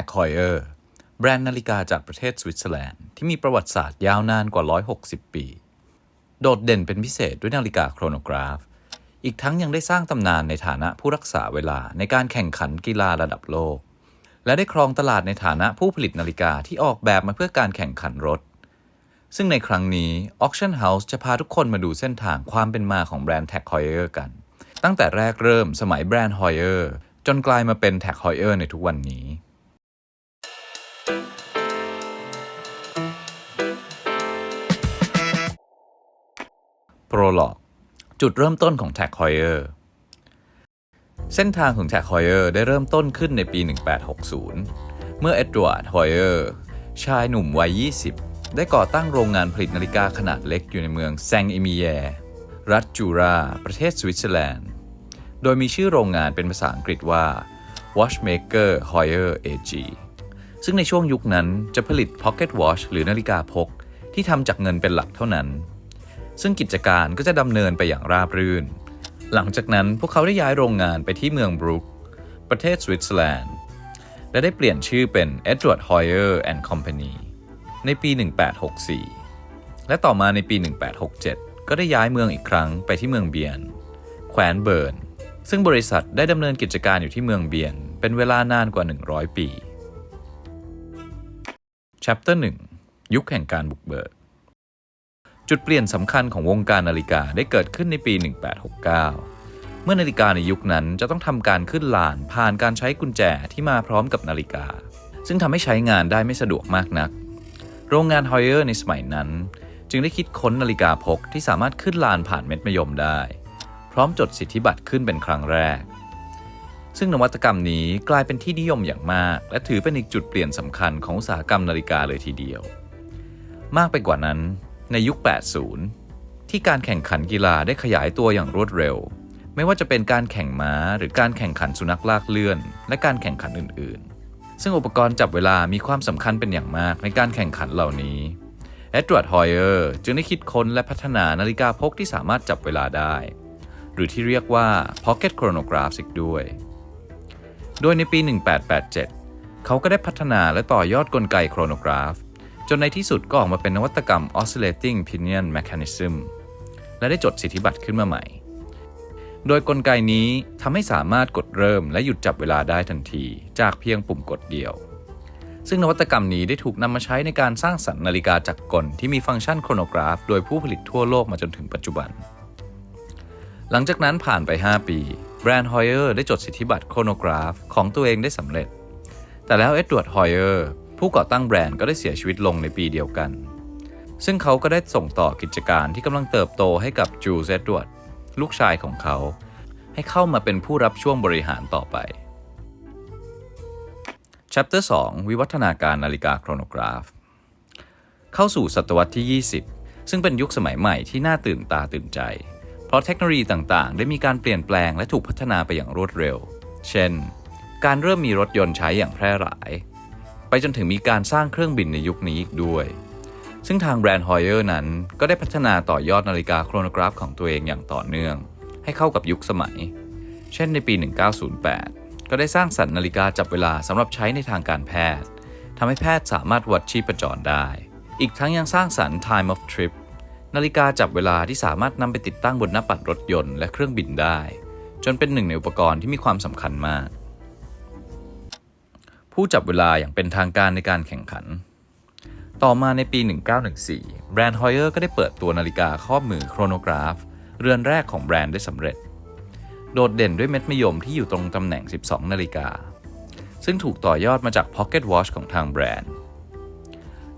Tag Heuer แบรนด์นาฬิกาจากประเทศสวิตเซอร์แลนด์ที่มีประวัติศาสตร์ยาวนานกว่า 160 ปี โดดเด่นเป็นพิเศษด้วยนาฬิกาโครโนกราฟ อีกทั้งยังได้สร้างตำนานในฐานะผู้รักษาเวลาในการแข่งขันกีฬาระดับโลก และได้ครองตลาดในฐานะผู้ผลิตนาฬิกาที่ออกแบบมาเพื่อการแข่งขันรถ ซึ่งในครั้งนี้ Auction House จะพาทุกคนมาดูเส้นทางความเป็นมาของแบรนด์ Tag Heuer กัน ตั้งแต่แรกเริ่มสมัยแบรนด์ Heuer จนกลายมาเป็น Tag Heuer ในทุกวันนี้ โปรล็อกจุดเริ่มต้นของ Tag Heuer เส้นทางของ Tag Heuer ได้เริ่มต้นขึ้นในปี 1860 เมื่อเอ็ดวาร์ดฮอยเออร์ชายหนุ่มวัย 20 ได้ก่อตั้งโรงงานผลิตนาฬิกาขนาดเล็กอยู่ในเมืองแซงอิมิแยรัฐจูรา ประเทศสวิตเซอร์แลนด์ โดยมีชื่อโรงงานเป็นภาษาอังกฤษว่า Watchmaker Heuer AG ซึ่งในช่วงยุคนั้นจะผลิต Pocket Watch หรือนาฬิกาพก ที่ทำจากเงินเป็นหลักเท่านั้น ซึ่งกิจการก็จะดำเนินไปอย่างราบรื่น หลังจากนั้นพวกเขาได้ย้ายโรงงานไปที่เมืองบรุก ประเทศสวิตเซอร์แลนด์ และได้เปลี่ยนชื่อเป็น Edward Heuer and Company ในปี 1864 และต่อมาในปี 1867 ก็ได้ย้ายเมืองอีกครั้งไปที่เมืองเบียนแคว้นเบิร์น ซึ่งบริษัทได้ดำเนินกิจการอยู่ที่เมืองเบียน เป็นเวลานานกว่า 100 ปี Chapter 1 ยุคแห่งการบุกเบิก จุดเปลี่ยนสำคัญของวงการนาฬิกาได้เกิดขึ้นในปี 1869 เมื่อนาฬิกาในยุคนั้นจะต้องทำการขึ้นลานผ่านการใช้กุญแจที่มาพร้อมกับนาฬิกา ซึ่งทำให้ใช้งานได้ไม่สะดวกมากนัก โรงงานฮอยเออร์ในสมัยนั้น จึงได้คิดค้นนาฬิกาพกที่สามารถขึ้นลานผ่านเม็ดมะยมได้ พร้อมจดสิทธิบัตรขึ้นเป็นครั้งแรก ซึ่งนวัตกรรมนี้กลายเป็นที่นิยมอย่างมาก และถือเป็นอีกจุดเปลี่ยนสำคัญของอุตสาหกรรมนาฬิกาเลยทีเดียว มากไปกว่านั้น ในยุค 80 ที่การแข่งขันกีฬาได้ขยายตัวอย่างรวดเร็ว ไม่ว่าจะเป็นการแข่งม้า หรือการแข่งขันสุนัขลากเลื่อน และการแข่งขันอื่น ๆ ซึ่งอุปกรณ์จับเวลามีความสำคัญเป็นอย่างมากในการแข่งขันเหล่านี้เอ็ดวาร์ด ฮอยเออร์จึงได้คิดค้นและพัฒนานาฬิกาพกที่สามารถจับเวลาได้ หรือที่เรียกว่า Pocket Chronograph อีกด้วย โดยในปี 1887 เขาก็ได้พัฒนาและต่อยอดกลไกโครโนกราฟ จนในที่สุดก็ออกมาเป็นนวัตกรรม Oscillating Pinion Mechanism และได้จดสิทธิบัตรขึ้นมาใหม่ โดยกลไกนี้ทำให้สามารถกดเริ่มและหยุดจับเวลาได้ทันที จากเพียงปุ่มกดเดียว ซึ่งนวัตกรรมนี้ได้ถูกนำมาใช้ในการสร้างสรรค์นาฬิกาจักรกลที่มีฟังก์ชันโครโนกราฟ โดยผู้ผลิตทั่วโลกมาจนถึงปัจจุบัน หลังจากนั้นผ่านไป 5 ปี แบรนด์ Heuer ได้จดสิทธิบัตรโครโนกราฟ ของตัวเองได้สำเร็จ แต่แล้วเอ็ดวาร์ดฮอยเออร์ ผู้ก่อตั้งแบรนด์ก็ได้เสียชีวิตลงในปีเดียวกัน ซึ่งเขาก็ได้ส่งต่อกิจการที่กำลังเติบโตให้กับจูเซดวดลูกชายของเขา ให้เข้ามาเป็นผู้รับช่วงบริหารต่อไป Chapter 2 วิวัฒนาการนาฬิกาโครโนกราฟ เข้าสู่ศตวรรษที่ 20 ซึ่งเป็นยุคสมัยใหม่ที่น่าตื่นตาตื่นใจ เพราะเทคโนโลยีต่างๆ ได้มีการเปลี่ยนแปลงและถูกพัฒนาไปอย่างรวดเร็ว เช่น การเริ่มมีรถยนต์ใช้อย่างแพร่หลาย ไปจนถึงมีการสร้างเครื่องบินในยุคนี้อีกด้วย ซึ่งทางแบรนด์ Heuer นั้นก็ได้พัฒนาต่อยอดนาฬิกาโครโนกราฟของตัวเองอย่างต่อเนื่อง ให้เข้ากับยุคสมัย เช่นในปี 1908 ก็ได้สร้างสรรค์นาฬิกาจับเวลาสำหรับใช้ในทางการแพทย์ทำให้แพทย์สามารถวัดชีพจรได้ อีกทั้งยังสร้างสรรค์ Time of Trip นาฬิกาจับเวลาที่สามารถนำไปติดตั้งบนหน้าปัดรถยนต์และเครื่องบินได้ จนเป็นหนึ่งในอุปกรณ์ที่มีความสำคัญมาก ผู้จับเวลาอย่างเป็นทางการในการแข่งขัน ต่อมาในปี 1914 แบรนด์ Heuer ก็ได้เปิดตัวนาฬิกาข้อมือโครโนกราฟ เรือนแรกของแบรนด์ได้สำเร็จ โดดเด่นด้วยเม็ดมะยมที่อยู่ตรงตำแหน่ง 12 นาฬิกา ซึ่งถูกต่อยอดมาจาก Pocket Watch ของทางแบรนด์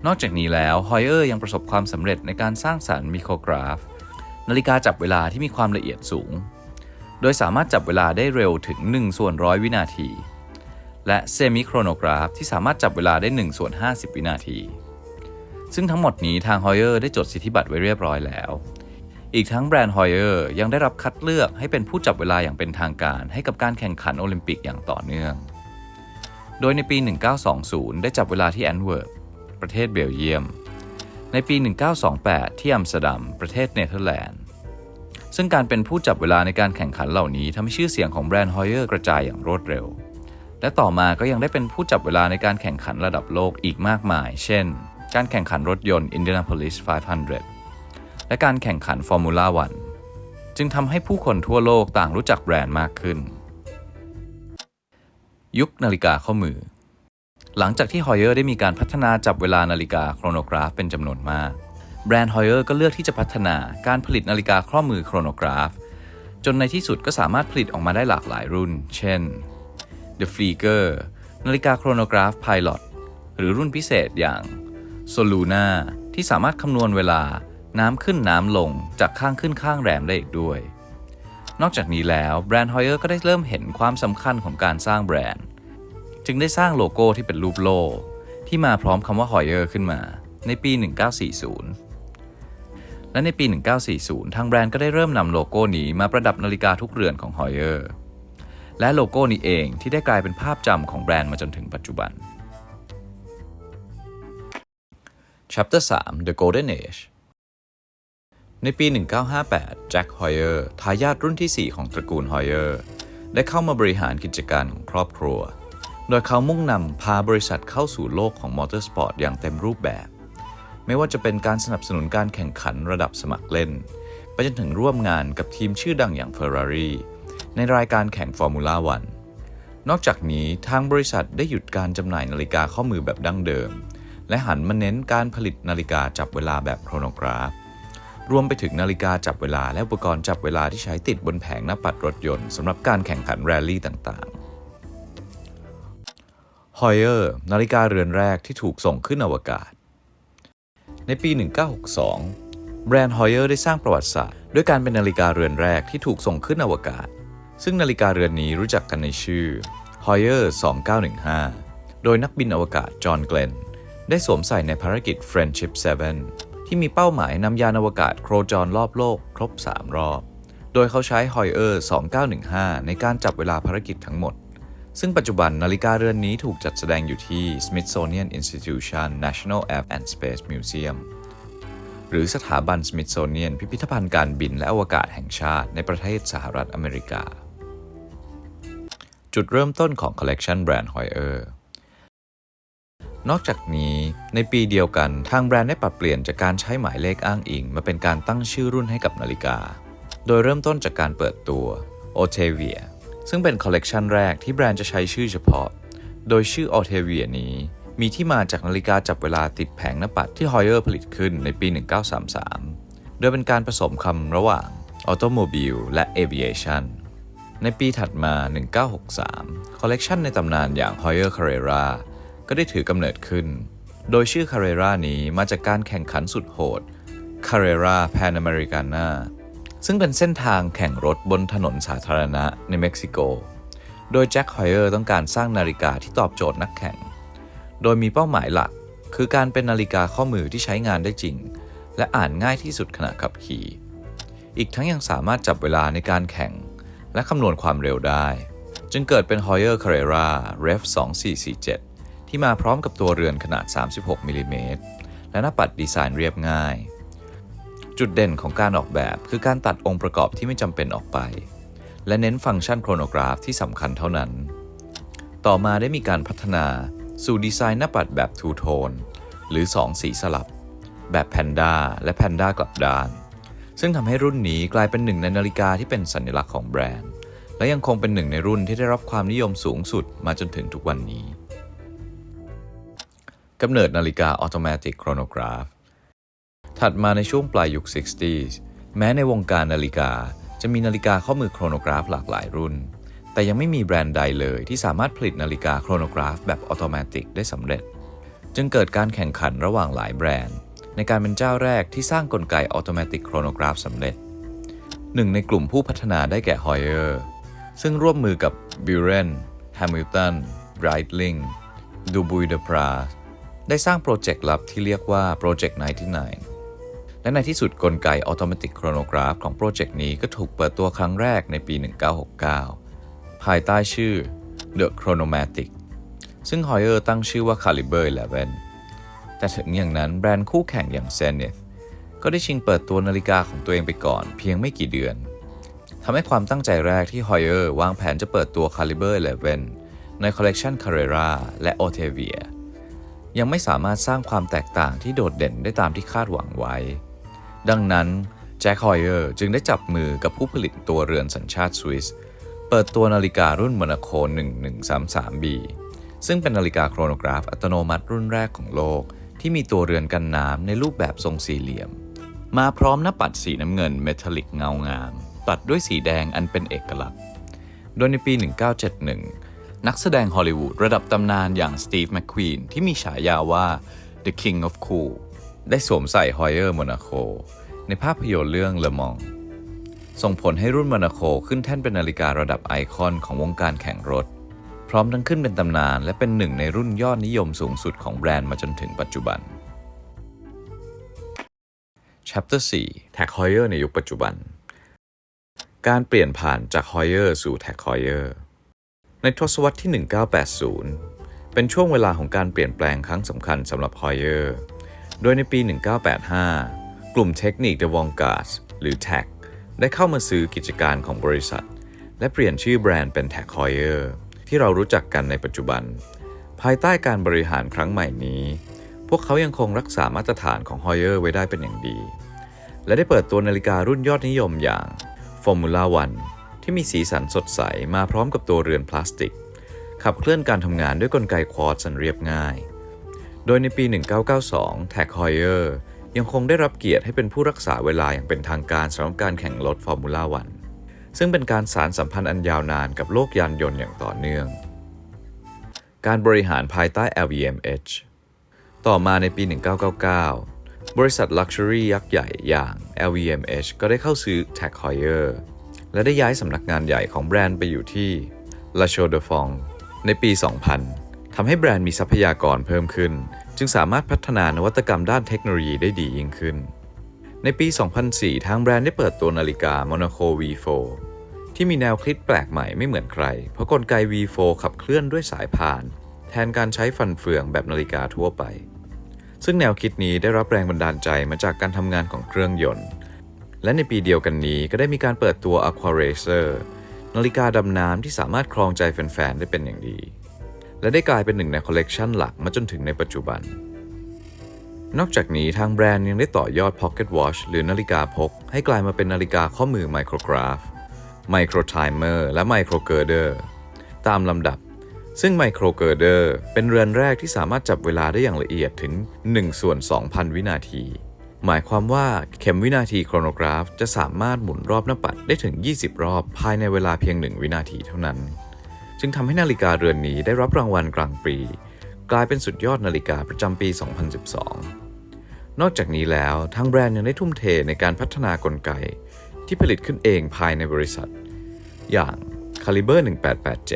นอกจากนี้แล้ว Heuer ยังประสบความสำเร็จในการสร้างสารรค์มิโครกราฟ นาฬิกาจับเวลาที่มีความละเอียดสูง โดยสามารถจับเวลาได้เร็วถึง 1 ส่วนร้อยวินาที และเซมิโครโนกราฟที่สามารถจับเวลาได้1ส่วน50 วินาที ซึ่งทั้งหมดนี้ทาง Heuer ได้จดสิทธิบัตรไว้เรียบร้อยแล้ว อีกทั้งแบรนด์ Heuer ยังได้รับคัดเลือกให้เป็นผู้จับเวลาอย่างเป็นทางการ ให้กับการแข่งขันโอลิมปิกอย่างต่อเนื่อง โดยในปี 1920 ได้จับเวลาที่แอนเวิร์ปประเทศเบลเยียม ในปี 1928 ที่อัมสเตอร์ดัม ประเทศเนเธอร์แลนด์ซึ่งการเป็นผู้จับเวลาในการแข่งขันเหล่านี้ทำให้ชื่อเสียงของแบรนด์ Heuer กระจายอย่างรวดเร็ว และต่อมาก็ยังได้เป็นผู้จับเวลาในการแข่งขันระดับโลกอีกมากมาย เช่น การแข่งขันรถยนต์ Indianapolis 500 และการแข่งขัน Formula 1 จึงทำให้ผู้คนทั่วโลกต่างรู้จักแบรนด์มากขึ้น ยุคนาฬิกาข้อมือ หลังจากที่ฮอยเออร์ได้มีการพัฒนาจับเวลานาฬิกาโครโนกราฟเป็นจำนวนมาก แบรนด์ฮอยเออร์ก็เลือกที่จะพัฒนาการผลิตนาฬิกาข้อมือโครโนกราฟ จนในที่สุดก็สามารถผลิตออกมาได้หลากหลายรุ่น เช่น The Flieger นาฬิกาโครโนกราฟ Pilot หรือรุ่นพิเศษอย่าง Soluna ที่สามารถคำนวณเวลาน้ำขึ้นน้ำลงจากข้างขึ้นข้างแรมได้อีกด้วย นอกจากนี้แล้วแบรนด์ฮอยเออร์ก็ได้เริ่มเห็นความสำคัญของการสร้างแบรนด์ จึงได้สร้างโลโก้ที่เป็นรูปโล่ที่มาพร้อมคำว่าฮอยเออร์ขึ้นมา ในปี 1940 และในปี 1940 ทางแบรนด์ก็ได้เริ่มนำโลโก้นี้มาประดับนาฬิกาทุกเรือนของฮอยเออร์ และโลโก้นี้เองที่ได้กลายเป็นภาพจำของแบรนด์มาจนถึงปัจจุบัน Chapter 3 The Golden Age ในปี 1958 แจ็ค ฮอยเออร์ ทายาทรุ่นที่ 4 ของตระกูล ฮอยเออร์ ได้เข้ามาบริหารกิจการของครอบครัว โดยเขามุ่งนำพาบริษัทเข้าสู่โลกของมอเตอร์สปอร์ตอย่างเต็มรูปแบบ ไม่ว่าจะเป็นการสนับสนุนการแข่งขันระดับสมัครเล่น ไปจนถึงร่วมงานกับทีมชื่อดังอย่าง Ferrari ในรายการแข่งฟอร์มูล่าวันนอกจากนี้ทางบริษัทได้หยุดการจำหน่ายนาฬิกาข้อมือแบบดั้งเดิม และหันมาเน้นการผลิตนาฬิกาจับเวลาแบบโครโนกราฟ รวมไปถึงนาฬิกาจับเวลาและอุปกรณ์จับเวลาที่ใช้ติดบนแผงหน้าปัดรถยนต์สำหรับการแข่งขันแรลลี่ต่างๆฮอยเออร์นาฬิกาเรือนแรกที่ถูกส่งขึ้นอวกาศ ในปี 1962 แบรนด์ฮอยเออร์ได้สร้างประวัติศาสตร์ ด้วยการเป็นนาฬิกาเรือนแรกที่ถูกส่งขึ้นอวกาศ ซึ่งนาฬิกาเรือนนี้รู้จักกันในชื่อ Hoyer 2915 โดยนักบินอวกาศจอห์นเกลนได้สวมใส่ในภารกิจ Friendship 7 ที่มีเป้าหมายนำยานอวกาศโครจรรอบโลกครบ 3 รอบ โดยเขาใช้ Hoyer 2915 ในการจับเวลาภารกิจทั้งหมด ซึ่งปัจจุบันนาฬิกาเรือนนี้ถูกจัดแสดงอยู่ที่ Smithsonian Institution National Air and Space Museum หรือสถาบัน Smithsonian พิพิธภัณฑ์การบินและอวกาศแห่งชาติในประเทศสหรัฐอเมริกา จุดเริ่มต้นของคอลเลกชันแบรนด์ Hoyer นอกจากนี้ในปีเดียวกันทางแบรนด์ได้ปรับเปลี่ยนจากการใช้หมายเลขอ้างอิง มาเป็นการตั้งชื่อรุ่นให้กับนาฬิกา โดยเริ่มต้นจากการเปิดตัว o t a v i a ซึ่งเป็นคอลเลกชันแรกที่แบรนด์จะใช้ชื่อเฉพาะ โดยชื่อ o t a v i a นี้มีที่มาจากนาฬิกาจับเวลาติดแผงหน้าปัดที่ Hoyer ผลิตขึ้นในปี 1933 โดยเป็นการผสมคำระหว่าง automobile และ aviation ในปีถัดมา 1963 คอลเลกชันในตำนานอย่าง Hoyer Carrera ก็ได้ถือกำเนิดขึ้น โดยชื่อ Carrera นี้มาจากการแข่งขันสุดโหด Carrera Panamericana ซึ่งเป็นเส้นทางแข่งรถบนถนนสาธารณะในเม็กซิโก โดยแจ็ค ฮอยเออร์ต้องการสร้างนาฬิกาที่ตอบโจทย์นักแข่ง โดยมีเป้าหมายหลัก คือการเป็นนาฬิกาข้อมือที่ใช้งานได้จริง และอ่านง่ายที่สุดขณะขับขี่ อีกทั้งยังสามารถจับเวลาในการแข่ง และคำนวณความเร็วได้ จึงเกิดเป็น Hoyer Carrera Rev 2447 ที่มาพร้อมกับตัวเรือนขนาด 36มิลลิเมตรและหน้าปัดดีไซน์เรียบง่าย จุดเด่นของการออกแบบคือการตัดองค์ประกอบที่ไม่จำเป็นออกไป และเน้นฟังก์ชันโครโนกราฟที่สำคัญเท่านั้น ต่อมาได้มีการพัฒนาสู่ดีไซน์หน้าปัดแบบทูโทนหรือ 2 สีสลับ แบบแพนด้าและแพนด้ากลับด้าน ซึ่งทำให้รุ่นนี้กลายเป็นหนึ่งในนาฬิกาที่เป็นสัญลักษณ์ของแบรนด์ และยังคงเป็นหนึ่งในรุ่นที่ได้รับความนิยมสูงสุดมาจนถึงทุกวันนี้กำเนิดนาฬิกาออโตเมติกโครโนกราฟถัดมาในช่วงปลายยุค 60s แม้ในวงการนาฬิกาจะมีนาฬิกาข้อมือโครโนกราฟหลากหลายรุ่น แต่ยังไม่มีแบรนด์ใดเลยที่สามารถผลิตนาฬิกาโครโนกราฟแบบออโตเมติกได้สำเร็จ จึงเกิดการแข่งขันระหว่างหลายแบรนด์ ในการเป็นเจ้าแรกที่สร้างกลไกออโตเมติกโครโนกราฟสำเร็จ หนึ่งในกลุ่มผู้พัฒนาได้แก่ Hoyer ซึ่งร่วมมือกับ Buren Hamilton Breitling d u b u y de p r a ได้สร้างโปรเจกต์ลับที่เรียกว่า Project 99 และในที่สุดกลไก Automatic Chronograph ของโปรเจกต์นี้ก็ถูกเปิดตัวครั้งแรกในปี 1969 ภายใต้ชื่อ The Chronomatic ซึ่ง Hoyer ตั้งชื่อว่า Caliber 11 แต่ถึงอย่างนั้นแบรนด์คู่แข่งอย่าง Zenith ก็ได้ชิงเปิดตัวนาฬิกาของตัวเองไปก่อนเพียงไม่กี่เดือนทำให้ความตั้งใจแรกที่ Hoyer วางแผนจะเปิดตัว Caliber 11 ในคอลเลกชัน Carrera และ Otavia ยังไม่สามารถสร้างความแตกต่างที่โดดเด่นได้ตามที่คาดหวังไว้ ดังนั้นแจ็คฮอยเออร์จึงได้จับมือกับผู้ผลิตตัวเรือนสัญชาติสวิส เปิดตัวนาฬิการุ่น Monaco 1133B ซึ่งเป็นนาฬิกาโครโนกราฟอัตโนมัติรุ่นแรกของโลก ที่มีตัวเรือนกันน้ำในรูปแบบทรงสี่เหลี่ยม มาพร้อมหน้าปัดสีน้ำเงินเมทัลลิกเงางาม ตัดด้วยสีแดงอันเป็นเอกลักษณ์ โดยในปี 1971 นักแสดงฮอลลีวูดระดับตำนานอย่างสตีฟแมคควีนที่มีฉายาว่า The King of Cool ได้สวมใส่ฮอยเออร์โมนาโคในภาพยนตร์เรื่องเลมองส่งผลให้รุ่นโมนาโคขึ้นแท่นเป็นนาฬิการะดับไอคอนของวงการแข่งรถ ร้อมทั้งขึ้นเป็นตำนาน และเป็นหนึ่งในรุ่นยอดนิยมสูงสุดของแบรนด์มาจนถึงปัจจุบัน Chapter 4 Tag Heuer ในยุคปัจจุบัน การเปลี่ยนผ่านจาก Heuer สู่ Tag Heuer ในทศวรรษที่ 1980 เป็นช่วงเวลาของการเปลี่ยนแปลงครั้งสำคัญสำหรับ Heuer โดยในปี 1985 กลุ่มเทคนิค The v a n g u a r d หรือ TAG ได้เข้ามาซื้อกิจการของบริษัท และเปลี่ยนชื่อแบรนด์เป็น Tag Heuer ที่เรารู้จักกันในปัจจุบัน ภายใต้การบริหารครั้งใหม่นี้ พวกเขายังคงรักษามาตรฐานของ Heuer ไว้ได้เป็นอย่างดี และได้เปิดตัวนาฬิการุ่นยอดนิยมอย่าง Formula One ที่มีสีสันสดใสมาพร้อมกับตัวเรือนพลาสติก ขับเคลื่อนการทำงานด้วยกลไกควอร์ตสันเรียบง่าย โดยในปี 1992 Tag Heuer ยังคงได้รับเกียรติให้เป็นผู้รักษาเวลาอย่างเป็นทางการสำหรับการแข่งรถ Formula One ซึ่งเป็นการสารสัมพันธ์อันยาวนานกับโลกยานยนต์อย่างต่อเนื่อง การบริหารภายใต้ LVMH ต่อมาในปี 1999 บริษัท Luxury ยักษ์ใหญ่อย่าง LVMH ก็ได้เข้าซื้อ Tag Heuer และได้ย้ายสำนักงานใหญ่ของแบรนด์ไปอยู่ที่ La Chaux de Fonds ในปี 2000 ทำให้แบรนด์มีทรัพยากรเพิ่มขึ้น จึงสามารถพัฒนานวัตกรรมด้านเทคโนโลยีได้ดียิ่งขึ้น ในปี 2004 ทางแบรนด์ได้เปิดตัวนาฬิกา Monaco V4 ที่มีแนวคิดแปลกใหม่ไม่เหมือนใคร เพราะกลไก V4 ขับเคลื่อนด้วยสายพาน แทนการใช้ฟันเฟืองแบบนาฬิกาทั่วไป ซึ่งแนวคิดนี้ได้รับแรงบันดาลใจมาจากการทำงานของเครื่องยนต์ และในปีเดียวกันนี้ก็ได้มีการเปิดตัว Aqua Racer นาฬิกาดำน้ำที่สามารถครองใจแฟนๆ ได้เป็นอย่างดี และได้กลายเป็นหนึ่งในคอลเลกชันหลักมาจนถึงในปัจจุบัน นอกจากนี้ทางแบรนด์ยังได้ต่อยอด Pocket Watch หรือนาฬิกาพก ให้กลายมาเป็นนาฬิกาข้อมือ Micrograph Micro Timer และ Micro Girder ตามลำดับ ซึ่ง Micro Girder เป็นเรือนแรกที่สามารถจับเวลาได้อย่างละเอียดถึง1ส่วน2,000 วินาที หมายความว่าเข็มวินาทีโครโนกราฟ จะสามารถหมุนรอบหน้าปัดได้ถึง 20 รอบ ภายในเวลาเพียง 1 วินาทีเท่านั้น จึงทำให้นาฬิกาเรือนนี้ได้รับรางวัลกลางปี กลายเป็นสุดยอดนาฬิกาประจำปี 2012 นอกจากนี้แล้วทางแบรนด์ยังได้ทุ่มเทในการพัฒนากลไก ที่ผลิตขึ้นเองภายในบริษัท อย่าง Caliber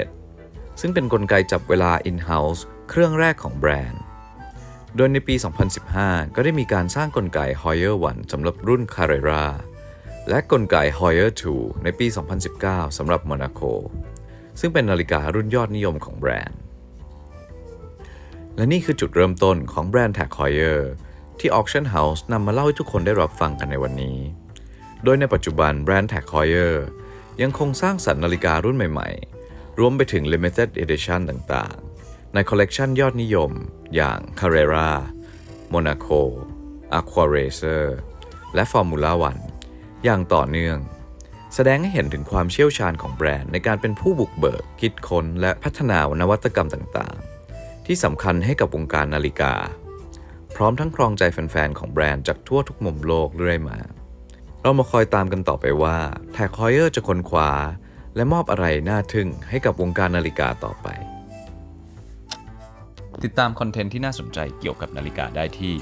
1887 ซึ่งเป็นนกลไกจับเวลา in-house เครื่องแรกของแบรนด์ โดยในปี 2015 ก็ได้มีการสร้างกลไก Heuer 1สำหรับรุ่น Carrera และกลไก Heuer 2 ในปี 2019 สำหรับ Monaco ซึ่งเป็นนาฬิการุ่นยอดนิยมของแบรนด์ และนี่คือจุดเริ่มต้นของแบรนด์ Tag Heuer ที่ Auction House นำมาเล่าให้ทุกคนได้รับฟังกันในวันนี้ โดยในปัจจุบันแบรนด์ Tag Heuer ยังคงสร้างสรรค์นาฬิการุ่นใหม่ๆ รวมไปถึง Limited Edition ต่างๆ ในคอลเลกชันยอดนิยม อย่าง Carrera Monaco Aqua Racer และ Formula One อย่างต่อเนื่อง แสดงให้เห็นถึงความเชี่ยวชาญของแบรนด์ในการเป็นผู้บุกเบิก คิดค้น และพัฒนานวัตกรรมต่างๆ ที่สำคัญให้กับวงการนาฬิกา พร้อมทั้งครองใจแฟนๆ ของแบรนด์จากทั่วทุกมุมโลกเรื่อยมา เรามาคอยตามกันต่อไปว่าแท็กฮอยเออร์จะค้นคว้า และมอบอะไรน่าทึ่งให้กับวงการนาฬิกาต่อไป ติดตามคอนเทนต์ที่น่าสนใจเกี่ยวกับนาฬิกาได้ที่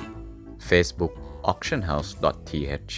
Facebook auctionhouse.th